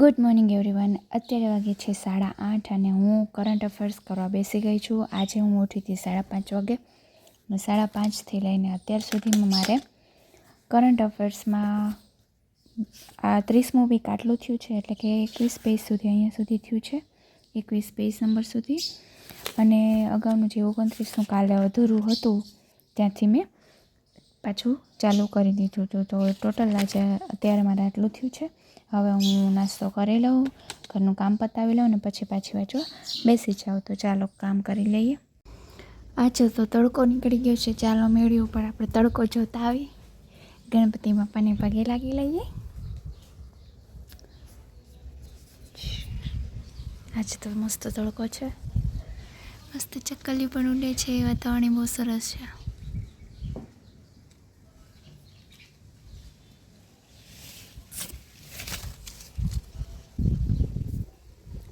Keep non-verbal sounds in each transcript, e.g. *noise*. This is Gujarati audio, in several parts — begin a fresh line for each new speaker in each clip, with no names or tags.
ગુડ મોર્નિંગ એવરીવન અત્યારે વાગે છે સાડા આઠ અને હું કરંટ અફેર્સ કરવા બેસી ગઈ છું. આજે હું ઉઠી હતી સાડા પાંચ વાગે સાડા પાંચથી લઈને અત્યાર સુધીમાં મારે કરંટ અફેર્સમાં આ ત્રીસમું વીક આટલું થયું છે, એટલે કે એકવીસ પેજ સુધી અહીંયા સુધી થયું છે. એકવીસ પેજ નંબર સુધી. અને અગાઉનું જે ઓગણત્રીસનું કાલે અધૂરું હતું, ત્યાંથી મેં પાછું ચાલુ કરી દીધું હતું. તો ટોટલ આજે અત્યારે મારે આટલું થયું છે. હવે હું નાસ્તો કરી લઉં, ઘરનું કામ પતાવી લઉં અને પછી પાછી વાંચવા બેસી જાઉં. તો ચાલો કામ કરી લઈએ. આજે તો તડકો નીકળી ગયો છે. ચાલો મેળવી ઉપર આપણે તડકો જોતા આવી. ગણપતિ બાપાને પગે લાગી લઈએ. આજે તો મસ્ત તડકો છે. મસ્ત ચક્કલી પણ ઉડે છે. વાતાવરણ બહુ સરસ છે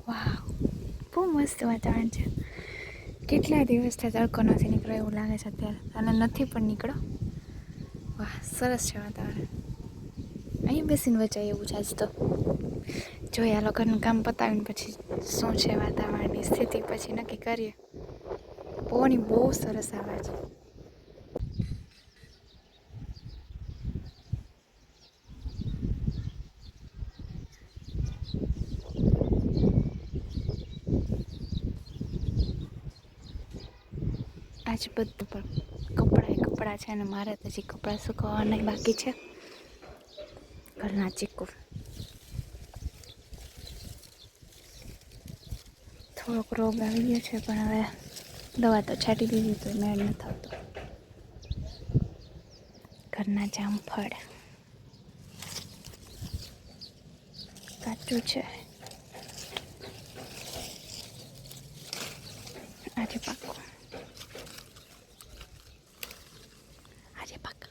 વાહ બહુ મસ્ત વાતાવરણ છે. કેટલા દિવસથી તડકો નથી નીકળ્યો એવું લાગે છે અત્યારે. અને નથી પણ નીકળો વાહ, સરસ છે વાતાવરણ. અહીં બેસીને વચાય એવું છે આજ તો. જોઈએ આ લોકોનું કામ પતાવીને પછી શું છે વાતાવરણની સ્થિતિ, પછી નક્કી કરીએ. પવનની બહુ સરસ આવે છે. આજે બધું પણ કપડાં એ કપડાં છે અને મારે તો હજી કપડાં સુકવવાના બાકી છે. ઘરના ચીકુ. થોડોક રોગ આવી ગયો છે, પણ હવે દવા તો છાંટી દીધી તો મેળ ન થતો. ઘરના જામફળ કાચું છે. આજે પાકું આજે પાકું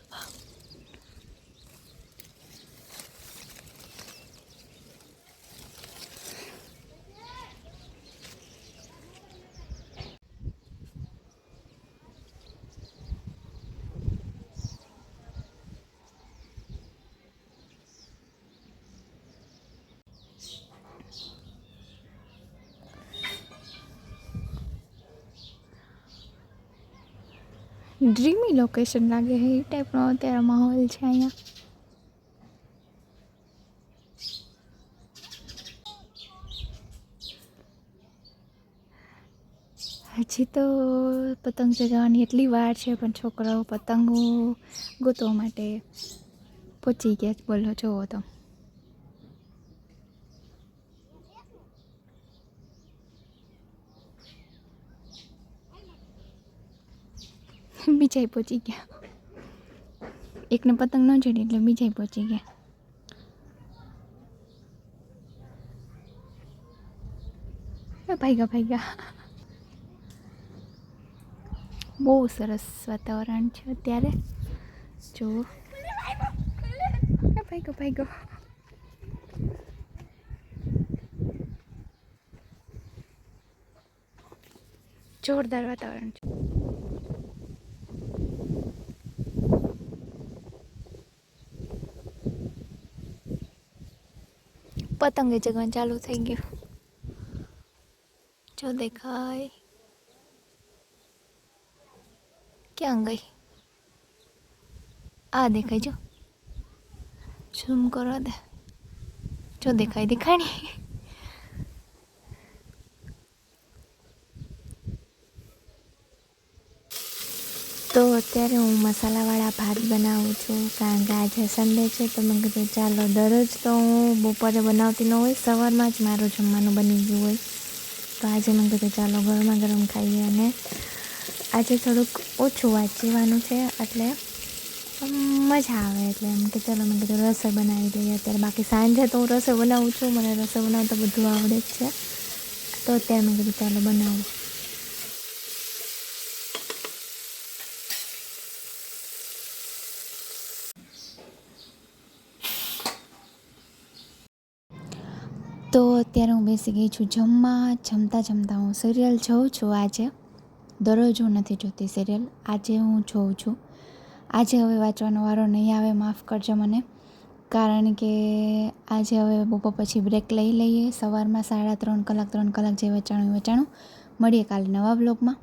ડ્રીમી લોકેશન લાગે છે એ ટાઈપનો અત્યારે માહોલ છે અહીંયા. હજી તો પતંગ ચગાવવાની એટલી વાર છે, પણ છોકરાઓ પતંગો ગોતવા માટે પહોંચી ગયા બોલો જોવો તો. *laughs* બીજાય પહોંચી ગયા. એકને પતંગ ન ચડી એટલે બીજાએ પહોંચી ગયા. ભાઈગા ભાઈગા. બહુ સરસ વાતાવરણ છે અત્યારે. જો. ભાઈગો ભાઈગો. જોરદાર વાતાવરણ છે. પતંગે જગવાનું ચાલુ થઈ ગયું. જો દેખાય. ક્યાં ગઈ? આ દેખાય જો. ઝૂમ કરો દે. જો દેખાય દેખાય ને તો અત્યારે હું મસાલાવાળા ભાત બનાવું છું. કારણ કે આજે સન્ડે છે તો મેં કીધું ચાલો દરરોજ તો હું બપોરે બનાવતી ન હોય, સવારમાં જ મારું જમવાનું બની ગયું હોય. તો આજે મેં કીધું ચાલો ગરમા ગરમ ખાઈએ અને આજે થોડુંક ઓછું વાંચવાનું છે એટલે મજા આવે એટલે એમ કે ચાલો મેં કીધું રસોઈ બનાવી દઈએ. અત્યારે બાકી સાંજે તો હું રસોઈ બનાવું છું, મને રસોઈ બનાવતા બધું આવડે જ છે. તો અત્યારે મેં કીધું ચાલો બનાવું. તો અત્યારે હું બેસી ગઈ છું જમવા. જમતા જમતા હું સિરિયલ જોઉં છું આજે. દરરોજ હું નથી જોતી સિરિયલ આજે હું જોઉં છું. આજે હવે વાંચવાનો વારો નહીં આવે, માફ કરજો મને. કારણ કે આજે હવે બપોર પછી બ્રેક લઈ લઈએ. સવારમાં સાડા ત્રણ કલાક ત્રણ કલાક જે વેચાણું વેચાણું. મળીએ કાલે નવા બ્લોગમાં